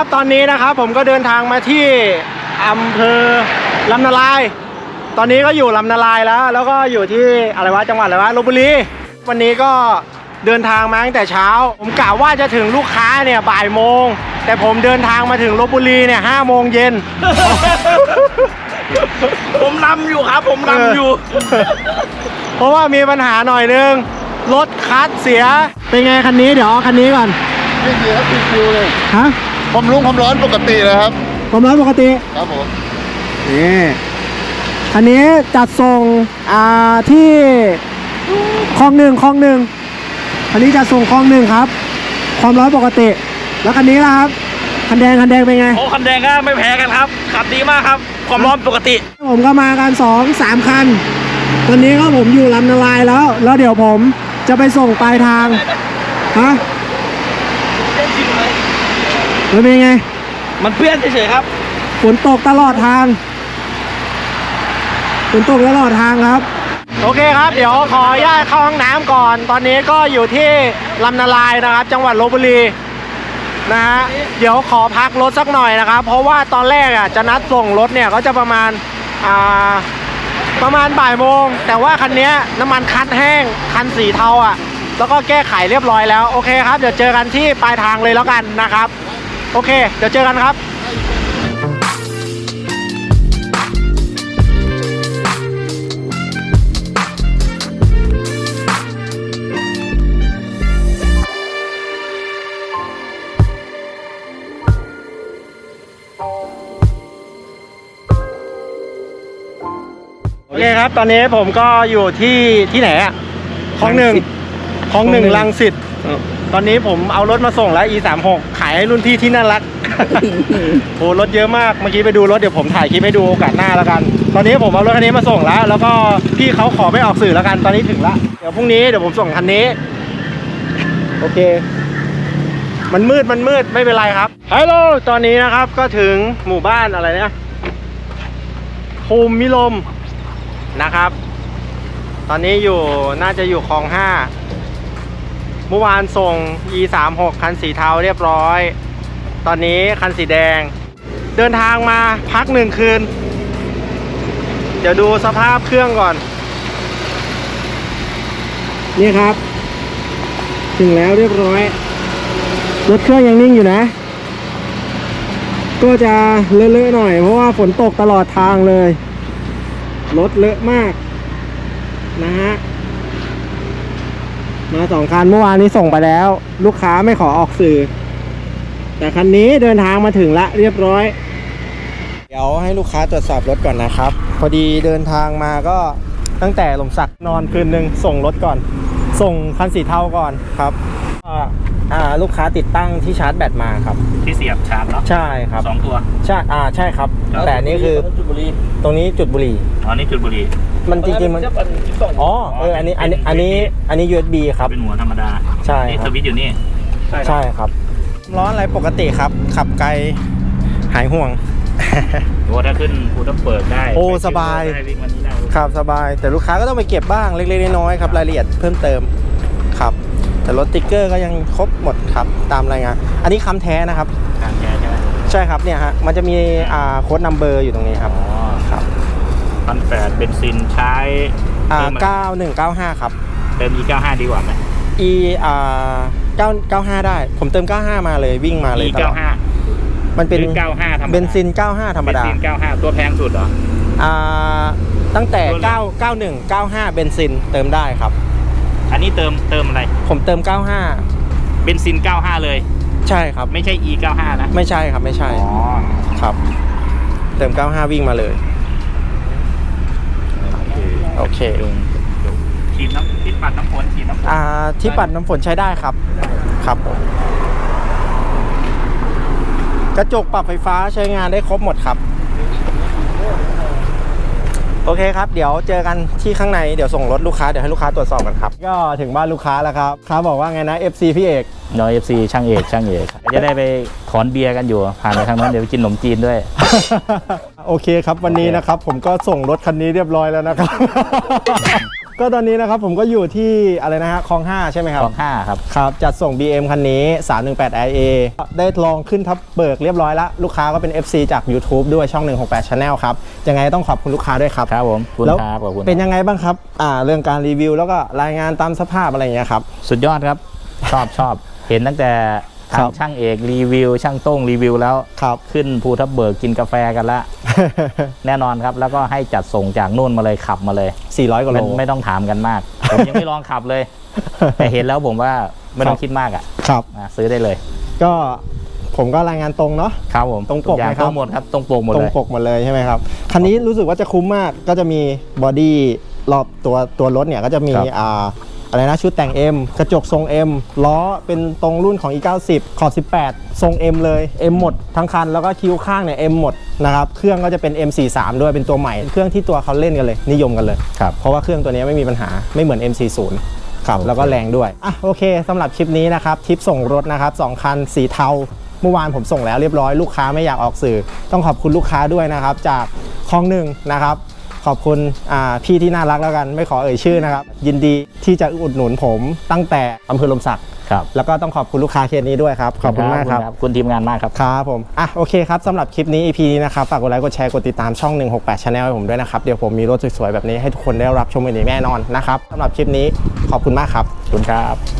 โอเคครับตอนนี้นะครับผมก็เดินทางมาที่อำเภอลำนาลาย ตอนนี้ก็อยู่ลำนาลายแล้ว แล้วก็อยู่ที่อะไรวะจังหวัดอะไรวะลบบุรีวันนี้ก็เดินทางมาตั้งแต่เช้า ผมกะว่าจะถึงลูกค้าเนี่ยบ่ายโมง แต่ผมเดินทางมาถึงลบบุรีเนี่ยห้าโมงเย็น ผมนำอยู่ครับ ผมนำอยู่ เพราะว่ามีปัญหาหน่อยนึงรถคัสเสีย เป็นไงคันนี้เดี๋ยวเอาคันนี้ก่อน ไม่เสียติดคิวเลย ฮะ ความรุ่งความร้อนปกติเลยครับ ความร้อนปกติ ครับผม นี่คันนี้จัดส่งอ่าที่คลองหนึ่งคลองหนึ่งคันนี้จัดส่งคลองหนึ่งครับ ความร้อนปกติ แล้วคันนี้ล่ะครับคันแดงคันแดงเป็นไง โอ้คันแดงก็ไม่แพ้กันครับ ขับดีมากครับ ความร้อนปกติ ผมก็มากันสองสามคัน ตอนนี้ก็ผมอยู่ลำนาลายแล้ว แล้วเดี๋ยวผมจะไปส่งปลายทาง ฮะ แล้วเป็นไง มันเพื่อนเฉยๆครับ ฝนตกตลอดทาง ฝนตกตลอดทางครับ โอเคครับ เดี๋ยวขออนุญาตเข้าห้องน้ำก่อน ตอนนี้ก็อยู่ที่ลำนาลายนะครับ จังหวัดลบบุรีนะฮะ เดี๋ยวขอพักรถสักหน่อยนะครับ เพราะว่าตอนแรกอะจะนัดส่งรถเนี่ยก็จะประมาณอ่าประมาณบ่ายโมง แต่ว่าคันเนี้ยน้ำมันคัดแห้ง คันสีเทาอะ แล้วก็แก้ไขเรียบร้อยแล้ว โอเคครับ เดี๋ยวเจอกันที่ปลายทางเลยแล้วกันนะครับ โอเค เดี๋ยวเจอกันครับโอเคครับ ตอนนี้ผมก็อยู่ที่ที่ไหนอะคลองหนึ่งคลองหนึ่งคลองหนึ่งลังสิต ตอนนี้ผมเอารถมาส่งแล้ว e 3 6 ขายให้รุ่นพี่ที่น่ารัก โอ้รถเยอะมากเมื่อกี้ไปดูรถเดี๋ยวผมถ่ายคลิปให้ดูโอกาสหน้าแล้วกัน ตอนนี้ผมเอารถคันนี้มาส่งแล้ว แล้วก็พี่เขาขอไม่ออกสื่อแล้วกันตอนนี้ถึงละเดี๋ยวพรุ่งนี้เดี๋ยวผมส่งคันนี้ โอเค มันมืดมันมืดไม่เป็นไรครับฮัลโหลตอนนี้นะครับก็ถึงหมู่บ้านอะไรเนี่ยภูมิลมนะครับ ตอนนี้อยู่น่าจะอยู่คลองห้า เมื่อวานส่ง e 3 6คันสีเทาเรียบร้อย ตอนนี้คันสีแดง เดินทางมาพักหนึ่งคืน เดี๋ยวดูสภาพเครื่องก่อน นี่ครับ ถึงแล้วเรียบร้อย รถเครื่องยังนิ่งอยู่นะ ก็จะเลอะๆหน่อย เพราะว่าฝนตกตลอดทางเลย รถเลอะมากนะฮะ มาสองคันเมื่อวานนี้ส่งไปแล้ว ลูกค้าไม่ขอออกสื่อ แต่คันนี้เดินทางมาถึงละเรียบร้อย เดี๋ยวให้ลูกค้าตรวจสอบรถก่อนนะครับ พอดีเดินทางมาก็ตั้งแต่หลมสักนอนคืนหนึ่งส่งรถก่อน ส่งคันสีเทาก่อนครับอ่าอ่าลูกค้าติดตั้งที่ชาร์จแบตมาครับ ที่เสียบชาร์จเนาะใช่ครับสองตัวใช่อ่าใช่ครับ แต่อันนี่คือจุดบุรีตรงนี้จุดบุหรี่อ๋อนี่จุดบุรี มันจริงๆมัน อ๋อเอออันนี้อันนี้อันนี้อันนี้ USB ครับ เป็นหัวธรรมดาใช่นี่คสรับวิตช์อยู่นี่ใช่ครับ ร้อนอะไรปกติครับ ขับไกลหายห่วง โอ้ถ้าขึ้นภูทับเบิกได้โอ้ไปสบาย ได้วิ่งวันนี้ได้ครับสบาย แต่ลูกค้าก็ต้องไปเก็บบ้างเล็กๆน้อยๆครับรายละเอียดเพิ่มเติมครับ แต่รถติ๊กเกอร์ก็ยังครบหมดครับตามรายงานอันนี้คำแท้นะครับ ทางแก๊สใช่ไหมใช่ครับเนี่ยฮะมันจะมีอ่าโค้ดนัมเบอร์อยู่ตรงนี้ครับ อ๋อครับ พันแปดเบนซินใช้อ่าเติมอะไร9195 ครับ เติม E95 ดีกว่าไหม e อ่า9 95ได้ ผมเติม95มาเลยวิ่งมาเลยตลอด E95 มันเป็นหรือ95ธรรมดาเบนซิน95ธรรมดาเบนซิน95 ตัวแพงสุดเหรอ อ่าตั้งแต่ตัวเล็ก9 91 95เบนซินเติมได้ครับ อันนี้เติมเติมอะไรผมเติมเบนซิน 95 เลย95ใช่ครับ ไม่ใช่ E95 นะไม่ใช่ครับไม่ใช่อ๋อ ครับ เติม 95 วิ่งมาเลย โอเคฉีดน้ำที่ปัดน้ำฝนฉีดน้ำฝนอ่าที่ปัดน้ำฝนใช้ได้ครับ ครับผมกระจกปรับไฟฟ้าใช้งานได้ครบหมดครับ โอเคครับ เดี๋ยวเจอกันที่ข้างในเดี๋ยวส่งรถลูกค้าเดี๋ยวให้ลูกค้าตรวจสอบกันครับ ก็ถึงบ้านลูกค้าแล้วครับค้าบอกว่าไงนะ FC พี่เอก น้อยเอฟซีช่างเอกช่างเอกจะได้ไปถอนเบียร์กันอยู่ผ่านไปทางนั้นเดี๋ยวไปกินขนมจีนด้วย โอเคครับวันนี้นะครับผมก็ส่งรถคันนี้เรียบร้อยแล้วนะครับ ก็ตอนนี้นะครับผมก็อยู่ที่อะไรนะฮะคลอง5 ใช่ไหมครับกองห้าครับครับจัดส่ง BM คันนี้ 318 IA ได้ลองขึ้นทับเบิกเรียบร้อยแล้ว ลูกค้าก็เป็น FC จาก YouTube ด้วยช่อง 168 Channel ครับ ยังไงต้องขอบคุณลูกค้าด้วยครับครับผมคุณแล้วครับขอบคุณเป็นยังไงบ้างครับอ่าเรื่องการรีวิวแล้วก็รายงานตามสภาพอะไรอย่างเงี้ยครับสุดยอดครับชอบชอบเห็นตั้งแต่ทาครังบช่างเอกรีวิว ช่างโต้งรีวิวแล้วครับขึ้นภูทับเบิกกินกาแฟกันละ แน่นอนครับ แล้วก็ให้จัดส่งจากนู่นมาเลยขับมาเลย 400กว่าโล ไม่ไม่ต้องถามกันมาก ผมยังไม่ลองขับเลย แต่เห็นแล้วผมว่าไม่ต้องคิดมากอะครับอะซื้อได้เลย ก็ผมก็รายงานตรงเนาะ ครับผมตรงปกทุอย่าไหมครับตรงหมดครับตรงปกหมดตรเลงย ปกหมดเลยใช่ไหมครับ คันนี้รู้สึกว่าจะคุ้มมากก็จะมีบอดี้รอบตัวตัวรถเนี่ยก็จะมีครับ อ่า อะไรนะชุดแต่ง M กระจกทรง M ล้อเป็นตรงรุ่นของ E90 ขอบ 18 ทรง M เลย M หมดทั้งคันแล้วก็คิ้วข้างเนี่ย M หมดนะครับเครื่องก็จะเป็น M43 ด้วยเป็นตัวใหม่ เครื่องที่ตัวเขาเล่นกันเลย นิยมกันเลย ครับเพราะว่าเครื่องตัวนี้ไม่มีปัญหาไม่เหมือน M40 ครับโอเคแล้วก็แรงด้วยอะโอเคสำหรับคลิปนี้นะครับทริปส่งรถนะครับสองคันสีเทาเมื่อวานผมส่งแล้วเรียบร้อยลูกค้าไม่อยากออกสื่อ ต้องขอบคุณลูกค้าด้วยนะครับ จากคลองหนึ่งนะครับ ขอบคุณอ่าพี่ที่น่ารักแล้วกัน ไม่ขอเอ่ยชื่อนะครับ ยินดีที่จะอุดหนุนผมตั้งแต่อำเภอลมศักดิ์ครับแล้วก็ต้องขอบคุณลูกค้าเคสนี้ด้วยครับขอบคุณมากครับคุณทีมงานมากครับครับผมอะโอเคครับสำหรับคลิปนี้ EP นี้นะครับฝากกดไลค์กดแชร์กดติดตามช่อง 168 Channel ให้ผมด้วยนะครับเดี๋ยวผมมีรถสวยๆแบบนี้ให้ทุกคนได้รับชมกันอย่างแน่นอนนะครับสำหรับคลิปนี้ขอบคุณมากครับขอบคุณครับ